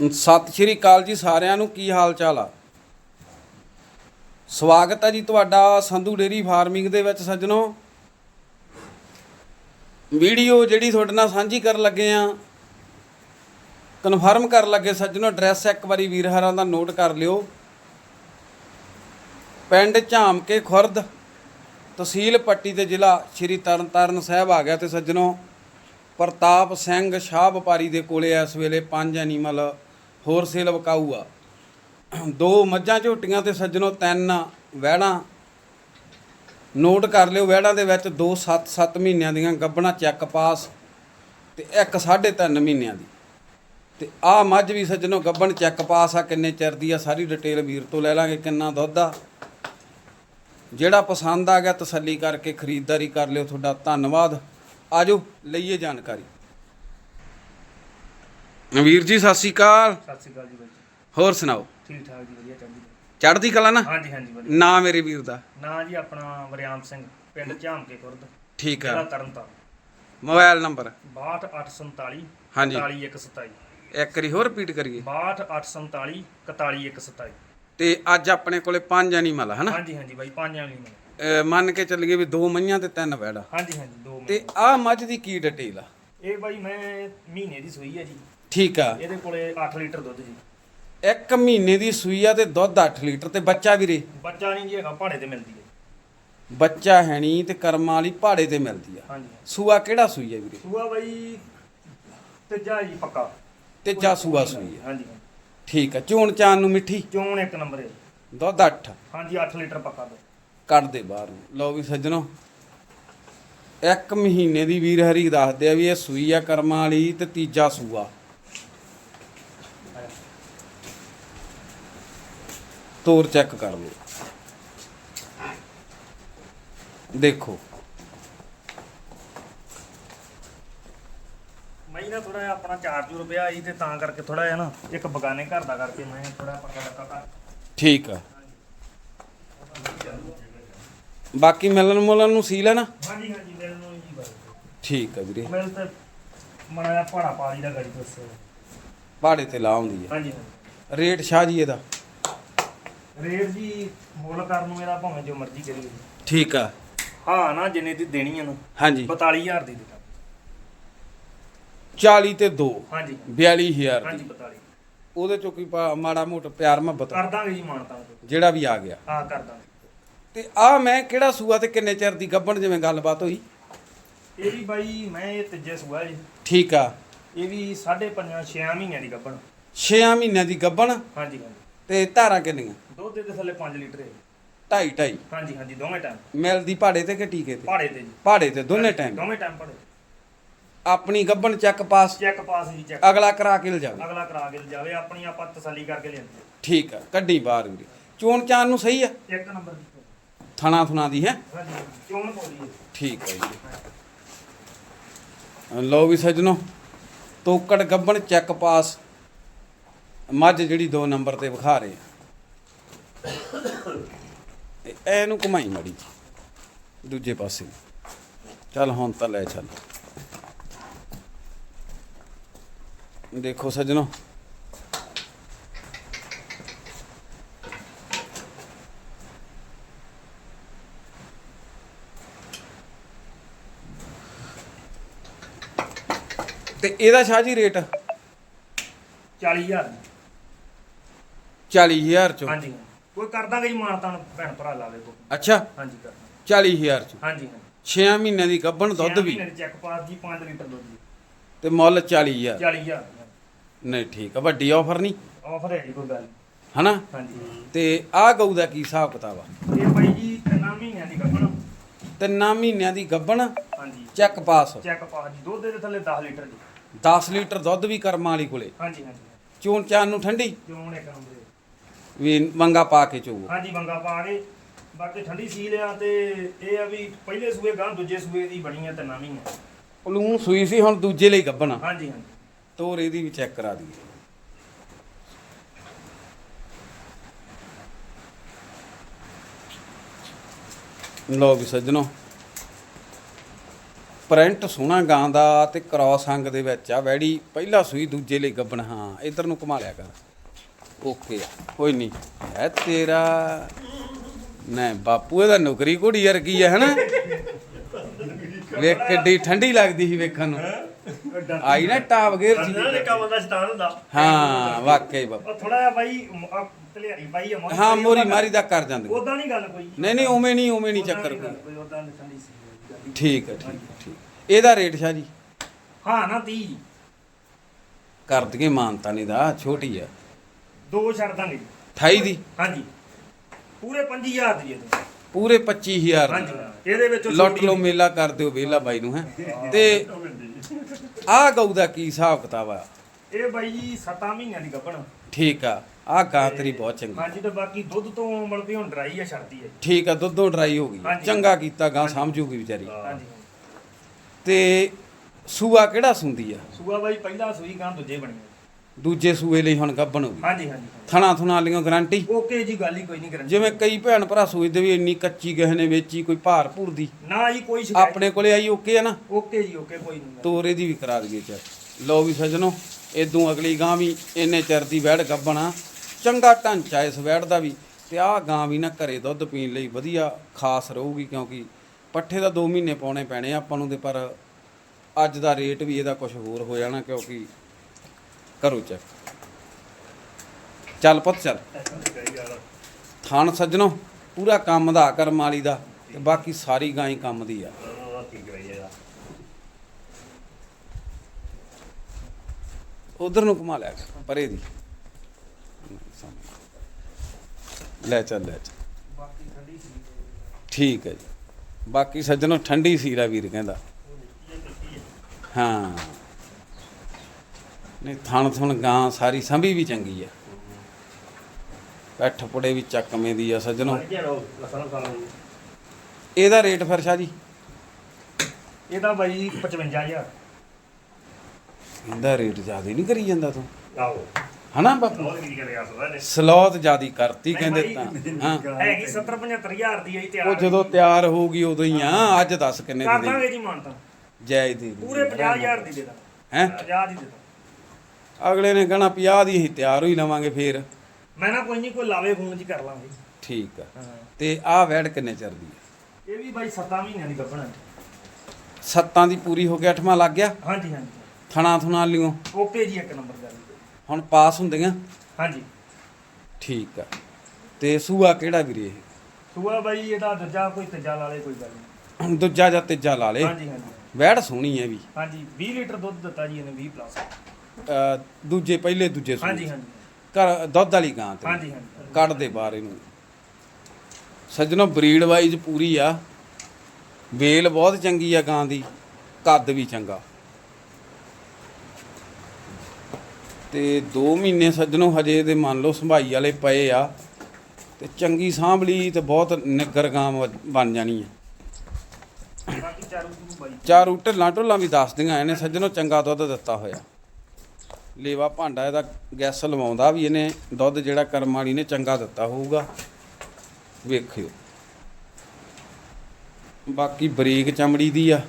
ਸਤਿ ਸ਼੍ਰੀ ਅਕਾਲ ਜੀ ਸਾਰਿਆਂ ਨੂੰ, ਕੀ ਹਾਲ ਚਾਲ ਆ? ਸਵਾਗਤ ਹੈ ਜੀ ਤੁਹਾਡਾ ਸੰਧੂ ਡੇਰੀ ਫਾਰਮਿੰਗ ਦੇ ਵਿੱਚ ਸੱਜਣੋ। ਵੀਡੀਓ ਜਿਹੜੀ ਤੁਹਾਡੇ ਨਾਲ ਸਾਂਝੀ ਕਰਨ ਲੱਗੇ ਆ ਕਨਫਰਮ ਕਰਨ ਲੱਗੇ ਸੱਜਣੋ ਐਡਰੈਸ ਇੱਕ ਵਾਰੀ ਵੀਰ ਹਰਾਂ ਦਾ ਨੋਟ ਕਰ ਲਿਓ। ਪਿੰਡ ਝਾਮਕੇ ਖੁਰਦ, ਤਹਿਸੀਲ ਪੱਟੀ ਤੇ ਜ਼ਿਲ੍ਹਾ ਸ਼੍ਰੀ ਤਰਨਤਾਰਨ ਸਾਹਿਬ ਆ ਗਿਆ ਤੇ ਸੱਜਣੋ, ਪ੍ਰਤਾਪ ਸਿੰਘ ਸ਼ਾਹ ਵਪਾਰੀ ਦੇ ਕੋਲੇ ਇਸ ਵੇਲੇ ਪੰਜ ਐਨੀਮਲ ਹੋਰ ਸੇਲ ਵਕਾਊ ਆ ਦੋ ਮੱਝਾਂ ਝੋਟੀਆਂ ਤੇ ਸੱਜਣੋ ਤਿੰਨ ਵਹਿੜਾਂ। ਨੋਟ ਕਰ ਲਿਓ, ਵਹਿੜਾਂ ਦੇ ਵਿੱਚ ਦੋ 7-7 ਮਹੀਨਿਆਂ ਦੀਆਂ ਗੱਬਣਾ ਚੈੱਕ ਪਾਸ ਤੇ ਇੱਕ 3.5 ਮਹੀਨਿਆਂ ਦੀ। ਤੇ ਆਹ ਮੱਝ ਵੀ ਸੱਜਣੋ ਗੱਬਣ ਚੈੱਕ ਪਾਸ ਆ, ਕਿੰਨੇ ਚਿਰ ਦੀ ਆ, ਸਾਰੀ ਡਿਟੇਲ ਵੀਰ ਤੋਂ ਲੈ ਲਾਂਗੇ ਕਿੰਨਾ ਦੁੱਧ ਆ। ਜਿਹੜਾ ਪਸੰਦ ਆ ਗਿਆ ਤਸੱਲੀ ਕਰਕੇ ਖਰੀਦਦਾਰੀ ਕਰ ਲਿਓ ਤੁਹਾਡਾ, ਧੰਨਵਾਦ। ਆਜੋ, ਲਈਏ ਜਾਣਕਾਰੀ। ਵੀਰ ਜੀ ਸਤਿ ਸ਼੍ਰੀ ਅਕਾਲ। ਸਤਿ ਸ਼੍ਰੀ ਅਕਾਲ ਜੀ ਬਾਈ ਜੀ। ਹੋਰ ਸੁਣਾਓ? ਠੀਕ ਠਾਕ ਜੀ ਵਧੀਆ ਚੜ੍ਹਦੀ ਕਲਾ। ਚੜ੍ਹਦੀ ਕਲਾ ਨਾ? ਹਾਂਜੀ ਹਾਂਜੀ ਵਧੀਆ। ਨਾ ਮੇਰੇ ਵੀਰ ਦਾ। ਨਾਂ ਜੀ ਆਪਣਾ ਵਰਿਆਮ ਸਿੰਘ ਪਿੰਡ ਝਾਮਕੇ ਖੁਰਦ ਠੀਕ ਜ਼ਿਲ੍ਹਾ ਆ ਤਰਨਤਾਰਨ। Mobile number? 62847 ਹਾਂਜੀ। 41127 ਇੱਕ ਵਾਰੀ ਹੋਰ ਰਿਪੀਟ ਕਰੀਏ। 62847 41127 ਤੇ ਅੱਜ ਆਪਣੇ ਕੋਲੇ ਪੰਜ ਐਨੀਮਲ ਆ ਹਨਾ? ਹਾਂਜੀ ਹਾਂਜੀ ਬਾਈ ਪੰਜਾਂ ਵਾਲੀ ਨੇ ਅਹ ਮੰਨ ਕੇ ਚੱਲੀਏ ਵੀ ਦੋ ਮਈਆਂ ਤੇ ਤਿੰਨ ਵੈੜਾ। ਹਾਂਜੀ ਹਾਂਜੀ ਦੋ ਤੇ ਆਹ ਮੱਝ ਦੀ ਕੀ ਡਿਟੇਲ ਆ? ਇਹ ਬਾਈ ਮੈਂ ਮਹੀਨੇ ਦੀ ਸੂਈ ਹੈ ਜੀ। ਠੀਕ ਆ। ਇਹਦੇ ਕੋਲੇ 8 ਲੀਟਰ ਦੁੱਧ ਜੀ। ਇੱਕ ਮਹੀਨੇ ਦੀ ਸੂਈ ਆ ਤੇ ਦੁੱਧ 8 ਲੀਟਰ ਤੇ ਬੱਚਾ ਵੀਰੇ? ਬੱਚਾ ਨਹੀਂ ਜੀ ਹੈਗਾ ਪਹਾੜੇ ਤੇ ਮਿਲਦੀ ਹੈ। ਬੱਚਾ ਹੈ ਨਹੀਂ ਤੇ ਕਰਮਾਂ ਵਾਲੀ ਪਹਾੜੇ ਤੇ ਮਿਲਦੀ ਆ। ਹਾਂਜੀ। ਸੂਆ ਕਿਹੜਾ ਸੂਈ ਆ ਵੀਰੇ? ਸੂਆ ਬਾਈ ਤੀਜਾ ਜੀ ਪੱਕਾ। ਤੇ ਜਾ ਸੂਆ ਸੂਈ ਆ। ਹਾਂਜੀ। ਠੀਕ ਆ ਚੋਣ ਚਾਨ ਨੂੰ ਮਿੱਠੀ? ਚੋਣ ਇੱਕ ਨੰਬਰ ਹੈ। ਦੁੱਧ 8 ਹਾਂਜੀ 8 ਲੀਟਰ ਪੱਕਾ ਦੁੱਧ। ਕੱਢ ਦੇ ਬਾਹਰ ਨੂੰ। ਲਓ ਵੀ ਸੱਜਣੋ ਇੱਕ ਮਹੀਨੇ ਦੀ ਵੀਰ ਹਰੀ ਦੱਸਦੇ ਆ ਵੀ ਇਹ ਸੂਈ ਆ ਕਰਮਾਂ ਵਾਲੀ ਤੇ ਤੀਜਾ ਸੂਆ। ਤੋਰ ਚੈੱਕ ਕਰ ਲਓ। ਦੇਖੋ। ਮੈਂ ਨਾ ਥੋੜਾ ਜਿਹਾ ਆਪਣਾ 400 ਰੁਪਇਆ ਆਈ ਤੇ ਤਾਂ ਕਰਕੇ ਥੋੜਾ ਜਿਹਾ ਨਾ ਇੱਕ ਬਗਾਨੇ ਘਰ ਦਾ ਕਰਕੇ ਮੈਂ ਥੋੜਾ ਪੱਕਾ ਡੱਕਾ ਕਰ ਠੀਕ ਆ। ਬਾਕੀ ਮਿਲਣ ਮੁਲਣ ਨੂੰ ਸੀ ਲੈਣਾ ਹਾਂਜੀ ਹਾਂਜੀ ਮਿਲ ਨੂੰ ਜੀ ਬਾਈ ਠੀਕ ਆ ਵੀਰੇ। ਮਿਲ ਤੇ ਮੜਾ ਪਹਾੜਾ ਪਾ ਲਈ ਦਾ ਗਾੜੀ ਤੋਂ ਪਹਾੜੇ ਤੇ ਲਾ ਹਾਂਜੀ ਹਾਂਜੀ। ਰੇਟ ਸ਼ਾਹ ਜੀ ਇਹਦਾ। ਰੇਟ ਜੀ ਮੁੱਲ ਕਰਨ ਨੂੰ ਇਹਦਾ ਭਾਵੇਂ ਜੋ ਮਰਜ਼ੀ ਕਰੀਏ ਠੀਕ ਆ। ਹਾਂ ਨਾ ਜਿੰਨੇ ਦੀ ਦੇਣੀ ਆ ਨਾ ਹਾਂਜੀ। 42000 ਦੀ ਦਿੱਤਾ। 40 ਤੇ 2 ਹਾਂਜੀ। 42000 ਹਾਂਜੀ ਦੀ। 42 ਉਹਦੇ ਚੋਂ ਕੋਈ ਪਾ- ਮਾੜਾ ਮੋਟਾ ਪਿਆਰ ਮੁਹੱਬਤ ਕਰ ਦਾਂਗੇ ਜੀ ਮਾਨਤਾ ਜਿਹੜਾ ਵੀ ਆ ਗਿਆ। ਹਾਂ ਕਰ ਦਾਂਗੇ। ਤੇ ਆ ਮੈਂ ਕਿਹੜਾ ਸੂਆ ਤੇ ਕਿੰਨੇ ਚਿਰ ਦੀ ਗੱਭਣ ਜਿਵੇਂ ਗੱਲਬਾਤ ਹੋਈ? ਇਹ ਵੀ ਬਾਈ ਮੈਂ ਇਹ ਤੀਜੇ ਸੂਆ ਜੀ। ਠੀਕ ਆ। ਇਹ ਵੀ 5.5 6 ਮਹੀਨਿਆਂ ਦੀ ਗੱਭਣ। 6 ਮਹੀਨਿਆਂ ਦੀ ਗੱਭਣ। ਹਾਂਜੀ ਹਾਂਜੀ। ਤੇ ਧਾਰਾਂ ਕਿੰਨੀਆਂ? ਦੁੱਧ ਦੇ ਥੱਲੇ 5 ਲੀਟਰ ਹੈ। ਢਾਈ ਢਾਈ। ਹਾਂਜੀ ਹਾਂਜੀ ਦੋਵੇਂ ਟਾਈਮ ਮਿਲਦੀ ਪਹਾੜੇ ਤੇ ਕਿ ਟੀਕੇ ਤੇ? ਪਹਾੜੇ ਤੇ ਜੀ। ਪਹਾੜੇ ਤੇ ਦੋਨੇ ਟਾਈਮ ਦੋਵੇਂ ਟਾਈਮ ਪਹਾੜੇ ਆਪਣੀ ਗੱਭਣ ਚੱਕ ਪਾਸ ਚੈੱਕ ਪਾਸ ਜੀ ਚੈੱਕ ਅਗਲਾ ਕਰਾ ਕੇ ਲਿਜਾਵੇ। ਅਗਲਾ ਕਰਾ ਕੇ ਜਾਵੇ ਆਪਣੀ ਆਪਾਂ ਤਸੱਲੀ ਕਰਕੇ ਲਿਆਂਦੇ ਠੀਕ ਆ ਕੱਢੀ ਬਾਹਰ ਵੀਰੇ ਚੋਣ ਚਾਨ ਨੂੰ ਸਹੀ ਆ? ਇੱਕ ਨੰਬਰ ਦੀ ਥਣਾ ਥੁਣਾ ਦੀ ਹੈ? ਹਾਂਜੀ ਚੋਣ ਪੋਲੀ ਹੈ। ਠੀਕ ਹੈ ਜੀ। ਲਓ ਵੀ ਸੱਜਣੋ ਤੋਕੜ ਗੱਬਣ ਚੈੱਕ ਪਾਸ ਮੱਝ ਜਿਹੜੀ 2 ਨੰਬਰ ਤੇ ਵਿਖਾ ਰਹੇ ਆ। ਇਹ ਇਹਨੂੰ ਘੁਮਾਈ ਮੜੀ ਦੂਜੇ ਪਾਸੇ। ਚੱਲ ਹੁਣ ਤਾਂ ਲੈ ਚੱਲ। ਦੇਖੋ ਸੱਜਣੋ। ਤੇ ਇਹਦਾ ਸ਼ਾਹ ਜੀ ਰੇਟ? 40000 40000 ਚੋਂ। ਹਾਂਜੀ। ਕੋਈ ਕਰ ਦਾਂਗੇ ਜੀ ਮਾਨਤਾ ਨੂੰ ਭੈਣ ਭਰਾ ਲਾਵੇ ਕੋ। ਅੱਛਾ। ਹਾਂਜੀ ਕਰ 40000 ਚੋਂ। ਹਾਂਜੀ 6 ਮਹੀਨਿਆਂ ਦੀ ਗੱਭਣ ਦੁੱਧ ਵੀ। ਚੈੱਕ ਪਾਸ ਜੀ 5 ਲੀਟਰ ਦੁੱਧ ਜੀ ਤੇ ਮੁੱਲ 40000 40000 ਨਹੀਂ ਠੀਕ ਆ ਵੱਡੀ ਆਫਰ ਨਹੀਂ। ਆਫਰ ਹੈ ਜੀ ਕੋਈ ਗੱਲ ਨੀ। ਹਨਾ? ਹਾਂਜੀ। ਤੇ ਆਹ ਗਊ ਦਾ ਕੀ ਹਿਸਾਬ ਕਿਤਾਬ ਆ? ਇਹ ਬਾਈ ਜੀ ਤਿੰਨਾਂ ਮਹੀਨਿਆਂ ਦੀ ਗੱਭਣ। ਤਿੰਨਾਂ ਮਹੀਨਿਆਂ ਦੀ ਗੱਭਣ ਹਾਂਜੀ। ਚੈੱਕ ਪਾਸ। ਚੈੱਕ ਪਾਸ ਜੀ ਦੁੱਧ ਦੇ ਥੱਲੇ 10 ਲੀਟਰ ਜੀ 10 ਲੀਟਰ ਦੁੱਧ ਵੀ ਕਰਮਾਂ ਵਾਲੀ ਕੋਲੇ। ਹਾਂਜੀ ਹਾਂਜੀ। ਚੋਣ ਚਾਨ ਨੂੰ ਠੰਡੀ? ਚੋਣ ਇੱਕ ਨੰਬਰ। ਵੀ ਮੰਗਾ ਪਾ ਕੇ ਚੋਵੋ। ਹਾਂਜੀ ਬੰਗਾ ਪਾ ਕੇ। ਬਾਕੀ ਠੰਡੀ ਸੀਲ ਆ ਤੇ ਇਹ ਆ ਵੀ ਪਹਿਲੇ ਸੂਏ ਗਾਂ ਦੂਜੇ ਸੂਏ ਦੀ ਬਣੀ ਆ ਤਿੰਨਾਂ ਮਹੀਨਿਆਂ ਪਲੂਨ ਸੂਈ ਸੀ ਹੁਣ ਦੂਜੇ ਲਈ ਗੱਭਣ। ਆ ਹਾਂਜੀ ਹਾਂਜੀ। ਤੋਰ ਇਹਦੀ ਵੀ ਚੈੱਕ ਕਰਾ ਦਈਏ। ਲਓ ਵੀ ਸੱਜਣੋ। ਪ੍ਰਿੰਟ ਸੋਹਣਾ ਗਾਂ ਦਾ ਤੇ ਕ੍ਰਾਸ ਅੰਗ ਦੇ ਵਿੱਚ ਆ ਵੈੜੀ ਪਹਿਲਾ ਸੂਈ ਦੂਜੇ ਲਈ ਗੱਬਣ ਹਾਂ ਇਧਰ ਨੂੰ ਘੁਮਾ ਲਿਆ ਕਰ। ਓਕੇ ਆ। ਕੋਈ ਨਹੀਂ ਐ ਤੇਰਾ ਨਾ ਬਾਪੂ ਇਹਦਾ ਨੌਕਰੀ ਘੋੜੀ ਵਰਗੀ ਆ ਹਨਾ? ਵੇਖ ਕਿੱਡੀ ਠੰਡੀ ਲੱਗਦੀ ਸੀ ਵੇਖਣ ਨੂੰ। ਆਈ ਨਾ ਟਾਪ ਗੇਰ ਸੀ ਨਾਲ ਨਿੱਕਾ ਬੰਦਾ ਸ਼ੈਤਾਨ ਹੁੰਦਾ। ਹਾਂ ਵਾਕਈ ਬਾਪੂ। ਥੋੜਾ ਜਿਹਾ ਬਾਈ ਤਲਿਆਰੀ ਬਾਈ ਹਾਂ ਮੋਰੀ ਮਾਰੀ ਦਾ ਕਰ ਜਾਂਦੇ। ਉਦਾਂ ਨਹੀਂ ਗੱਲ ਕੋਈ। ਨਹੀਂ ਨਹੀਂ ਉਵੇਂ ਨਹੀਂ ਉਵੇਂ ਨਹੀਂ ਚੱਕਰ ਕੋਈ। ਉਦਾਂ ਨਹੀਂ ਠੰਡੀ ਸੀ। ਠੀਕ ਹੈ ਠੀਕ ਠੀਕ ਇਹਦਾ ਰੇਟ ਸ਼ਾਹ ਜੀ? ਹਾਂ ਨਾ 30 ਕਰ ਦਈਏ ਮਾਨਤਾ ਨਹੀਂ ਦਾ ਛੋਟੀ ਆ। ਦੋ ਛੱਡ ਦਾਂਗੇ ਜੀ। 28 ਦੀ? ਹਾਂਜੀ। ਪੂਰੇ 5000 ਦੀ ਇਹ ਤਾਂ। ਪੂਰੇ 25000 ਹਾਂਜੀ। ਇਹਦੇ ਵਿੱਚ ਲੁੱਟ ਲੋ ਮੇਲਾ ਕਰ ਦਿਓ ਵੇਲਾ ਬਾਈ ਨੂੰ ਹੈ। ਤੇ ਆਹ ਗਊ ਦਾ ਕੀ ਹਿਸਾਬ ਕਿਤਾਬ ਆ? ਇਹ ਬਾਈ ਜੀ 7 ਮਹੀਨਿਆਂ ਦੀ ਗੱਭਣ। ਠੀਕ ਆ। ਆਹ ਗਾਂ ਤੇਰੀ ਬਹੁਤ ਚੰਗੀ। ਹਾਂਜੀ ਤੇ ਬਾਕੀ ਦੁੱਧ ਤੋਂ ਮਤਲਬ ਵੀ ਹੁਣ ਡਰਾਈ ਆ ਛੱਡਦੀ ਹੈ ਠੀਕ ਆ ਦੁੱਧੋਂ ਡਰਾਈ ਹੋ ਗਈ। ਚੰਗਾ ਕੀਤਾ ਗਾਂ ਸਮਝੂਗੀ ਵਿਚਾਰੀ। ਹਾਂਜੀ। ਤੇ ਸੂਆ ਕਿਹੜਾ ਸੁੰਦੀ ਆ? ਸੂਆ ਬਾਈ ਪਹਿਲਾ ਸੂਈ ਗਾਂ ਦੂਜੇ ਬਣੀ। ਦੂਜੇ ਸੂਏ ਲਈ ਹੁਣ ਗੱਭਣ ਹੋ ਗਈ। ਹਾਂਜੀ ਹਾਂਜੀ ਥਣਾ ਥੁਣਾ ਵਾਲੀਆਂ ਗਾਰੰਟੀ। ਓਕੇ ਜੀ ਗੱਲ ਹੀ ਕੋਈ ਨਹੀਂ ਕਰਨੀ ਜਿਵੇਂ ਕਈ ਭੈਣ ਭਰਾ ਸੋਚਦੇ ਵੀ ਇੰਨੀ ਕੱਚੀ ਗਹਿ ਨੇ ਵੇਚੀ ਕੋਈ ਭਾਰ ਭੂਰ ਦੀ। ਨਾ ਜੀ ਕੋਈ ਸ਼ਿਕਾਇਤ ਆਪਣੇ ਕੋਲੇ ਆਈ ਓਕੇ ਆ ਨਾ? ਓਕੇ ਜੀ ਓਕੇ ਕੋਈ ਨਹੀਂ। ਤੋਰੇ ਦੀ ਵੀ ਕਰਾ ਦਈਏ ਚੈੱਕ ਲਓ ਵੀ ਸਜਣੋ ਇਦੋਂ ਅਗਲੀ ਗਾਂ ਵੀ ਇੰਨੇ ਚਿਰ ਦੀ ਵੈੜ ਗੱਬਣਾ ਚੰਗਾ ਢਾਂਚਾ ਇਸ ਵੈੜ ਦਾ ਵੀ। ਤੇ ਆਹ ਗਾਂ ਵੀ ਨਾ ਘਰੇ ਦੁੱਧ ਪੀਣ ਲਈ ਵਧੀਆ ਖਾਸ ਰਹੂਗੀ ਕਿਉਂਕਿ ਪੱਠੇ ਦਾ 2 ਮਹੀਨੇ ਪਾਉਣੇ ਪੈਣੇ ਆ ਆਪਾਂ ਨੂੰ ਤੇ ਪਰ ਅੱਜ ਦਾ ਰੇਟ ਵੀ ਇਹਦਾ ਕੁਝ ਹੋਰ ਹੋ ਜਾਣਾ ਕਿਉਂਕਿ ਕਰੋ ਚੈੱਕ ਚੱਲ ਪੁੱਤ ਚੱਲ ਥਾਣ ਸੱਜਣੋ ਪੂਰਾ ਕੰਮ ਦਾ ਕਰਮ ਵਾਲੀ ਦਾ ਤੇ ਬਾਕੀ ਸਾਰੀ ਗਾਂ ਹੀ ਕੰਮ ਦੀ ਆ ਉਧਰ ਨੂੰ ਘੁਮਾ ਲਿਆ ਕਰ, ਪਰੇ ਦੀ ਲੈ ਚੱਲ ਲੈ ਚੱਲ ਠੀਕ ਹੈ ਜੀ ਬਾਕੀ ਸੱਜਣੋ ਠੰਡੀ ਸੀਰਾ ਵੀਰ ਕਹਿੰਦਾ ਹਾਂ ਨਹੀਂ ਥਣ ਥਣ ਗਾਂ ਸਾਰੀ ਸੰਭੀ ਵੀ ਚੰਗੀ ਆ। ਪੈਠ ਪੁੜੇ ਵੀ ਚੱਕਵੇਂ ਦੀ ਆ ਸੱਜਣੋ। ਇਹਦਾ ਰੇਟ ਫਿਰ ਸ਼ਾਹ ਜੀ? ਇਹਦਾ ਬਾਈ 55000 ਇਹਦਾ ਰੇਟ ਜ਼ਿਆਦਾ ਨਹੀਂ ਕਰੀ ਜਾਂਦਾ ਤੂੰ। ਆਓ ਹਨਾ ਬਾਪੂ? ਨੇ। ਸਲੋਤ ਜਿਆਦੀ ਕਰਤੀ ਕਹਿੰਦੇ ਤਾਂ। ਹਾਂ। ਹੈਗੀ 70 75000 ਦੀ ਆਈ ਤਿਆਰ ਉਹ ਜਦੋਂ ਤਿਆਰ ਹੋਊਗੀ ਉਦੋਂ ਹੀ ਆ। ਅੱਜ ਦੱਸ ਕਿੰਨੇ ਦੀ ਦੇ ਦਾਂਗੇ ਜੀ ਮਾਨਤਾ। ਜਾਇਜ਼ ਦੀ ਪੂਰੇ 50000 ਦੀ ਦੇ ਦਾਂ ਹੈ? 50 ਦੀ ਦੇ ਦਾਂ ਅਗਲੇ ਨੇ ਕਹਣਾ 50 ਦੀ ਅਸੀਂ ਤਿਆਰ ਹੋਈ ਲਵਾਂਗੇ ਫੇਰ। ਮੈਂ ਨਾ ਕੋਈ ਨਹੀਂ ਕੋਈ ਲਾਵੇ ਫੋਨ ਚ ਕਰ ਲਾਂਗੇ। ਠੀਕ ਆ। ਹਾਂ। ਤੇ ਆਹ ਵੈੜ ਕਿੰਨੇ ਚਿਰ ਦੀ ਆ? ਇਹ ਵੀ ਬਾਈ 7 ਮਹੀਨਿਆਂ ਦੀ ਗੱਭਣ ਹੈ ਸੱਤਾਂ ਦੀ ਪੂਰੀ ਹੋ ਗਿਆ ਅੱਠਵਾਂ ਲੱਗ ਗਿਆ? ਹਾਂਜੀ ਹਾਂਜੀ। ਥਣਾ ਥੁਣਾ ਲਿਓ। ਓਕੇ ਜੀ ਇੱਕ ਨੰਬਰ ਗੱਲ। ਹੁਣ ਪਾਸ ਹੁੰਦੀਆਂ? ਹਾਂਜੀ। ਠੀਕ ਆ। ਤੇ ਸੂਆ ਕਿਹੜਾ ਵੀਰੇ ਇਹ? ਸੂਆ ਬਾਈ ਇਹਦਾ ਦੂਜਾ ਕੋਈ ਤੀਜਾ ਲਾ ਲੇ ਕੋਈ ਗੱਲ ਨਹੀਂ ਦੂਜਾ ਜਾਂ ਤੀਜਾ ਲਾ ਲੇ। ਹਾਂਜੀ ਹਾਂਜੀ। ਵੈੜ ਸੋਹਣੀ ਹੈ ਵੀ। ਹਾਂਜੀ 20 ਲੀਟਰ ਦੁੱਧ ਦਿੱਤਾ ਜੀ ਇਹਨੇ 20 ਪਲੱਸ ਦੂਜੇ ਪਹਿਲੇ ਦੂਜੇ ਸੂਏ ਹਾਂਜੀ ਹਾਂਜੀ। ਘਰ ਦੁੱਧ ਵਾਲੀ ਗਾਂ ਤੇ। ਹਾਂਜੀ ਹਾਂਜੀ। ਕੱਢ ਦੇ ਬਾਹਰ ਇਹਨੂੰ। ਸੱਜਣੋ ਬਰੀਡ ਵਾਈਜ਼ ਪੂਰੀ ਆ। ਵੇਲ ਬਹੁਤ ਚੰਗੀ ਆ ਗਾਂ ਦੀ। ਕੱਦ ਵੀ ਚੰਗਾ। ਤੇ 2 ਮਹੀਨੇ ਸੱਜਣੋ ਹਜੇ ਇਹਦੇ ਮੰਨ ਲਓ ਸੰਭਾਈ ਵਾਲੇ ਪਏ ਆ। ਤੇ ਚੰਗੀ ਸਾਂਭਲੀ ਤੇ ਬਹੁਤ ਨਿੱਗਰ ਗਾਂ ਬਣ ਜਾਣੀ ਆ। ਬਾਕੀ ਚਾਰੂ ਨੂੰ ਬਾਈ। ਚਾਰੂ ਢੱਲਾਂ ਢੁੱਲਾਂ ਵੀ ਦੱਸਦੀਆਂ ਇਹਨੇ। ਸੱਜਣੋ ਚੰਗਾ ਦੁੱਧ ਦਿੱਤਾ ਹੋਇਆ। ਲੇਵਾ ਭਾਂਡਾ ਇਹਦਾ ਗੈਸ ਲਵਾਉਂਦਾ ਵੀ ਇਹਨੇ ਦੁੱਧ ਜਿਹੜਾ ਕਰਮ ਵਾਲੀ ਨੇ ਚੰਗਾ ਦਿੱਤਾ ਹੋਊਗਾ। ਵੇਖਿਓ। ਬਾਕੀ ਬਰੀਕ ਚਮੜੀ ਦੀ ਆ।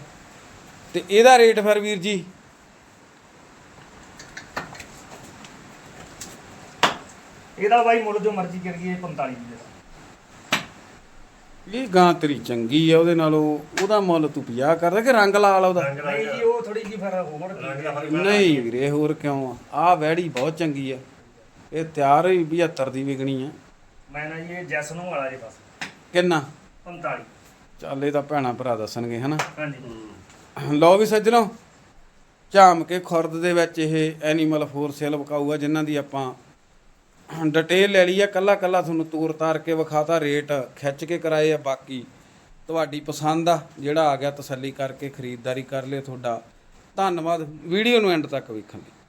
ਤੇ ਇਹਦਾ ਰੇਟ ਫਿਰ ਵੀਰ ਜੀ? ਇਹਦਾ ਬਾਈ ਮੁੱਲ ਜੋ ਮਰਜ਼ੀ ਕਰੀਏ 45 ਦੀ ਦੇ ਇਹ ਗਾਂ ਤੇਰੀ ਚੰਗੀ ਆ ਉਹਦੇ ਨਾਲੋਂ ਉਹਦਾ ਮੁੱਲ ਤੂੰ 50 ਕਰਦਾ ਕਿ ਰੰਗ ਲਾਲ ਉਹਦਾ? ਨਹੀਂ ਜੀ ਉਹ ਥੋੜੀ ਜੀ ਫਿਰ ਹੋਰ ਕੀ ਨਹੀਂ ਵੀਰੇ ਹੋਰ ਕਿਉਂ ਆ? ਆ ਵੈੜੀ ਬਹੁਤ ਚੰਗੀ ਆ। ਇਹ ਤਿਆਰ ਹੋਈ 75 ਦੀ ਵਿਕਣੀ ਆ। ਮੈਂ ਨਾ ਜੀ ਇਹ ਜੈਸ ਨੂੰ ਵਾਲਾ ਜੀ ਬਸ। ਕਿੰਨਾ? 45 ਚੱਲ ਇਹ ਤਾਂ ਭੈਣਾ ਭਰਾ ਦੱਸਣਗੇ ਹਨਾ? ਹਾਂਜੀ। ਲਓ ਵੀ ਸੱਜਣੋ ਝਾਮ ਕੇ ਖੁਰਦ ਦੇ ਵਿੱਚ ਇਹ ਐਨੀਮਲ ਫੋਰ ਸੇਲ ਵਿਕਾਊ ਆ ਜਿਨ੍ਹਾਂ ਦੀ ਆਪਾਂ ਡਿਟੇਲ ਲੈ ਲਈ ਆ, ਕੱਲਾ ਕੱਲਾ ਤੁਹਾਨੂੰ ਤੂਰ ਤਾਰ ਕੇ ਵਿਖਾਤਾ ਰੇਟ ਖਿੱਚ ਕੇ ਕਰਾਏ ਆ, ਬਾਕੀ ਤੁਹਾਡੀ ਪਸੰਦ ਆ, ਜਿਹੜਾ ਆ ਗਿਆ ਤਸੱਲੀ ਕਰਕੇ ਖਰੀਦਦਾਰੀ ਕਰ ਲਿਓ ਤੁਹਾਡਾ। ਧੰਨਵਾਦ, ਵੀਡੀਓ ਨੂੰ ਐਂਡ ਤੱਕ ਵੇਖਣ ਲਈ।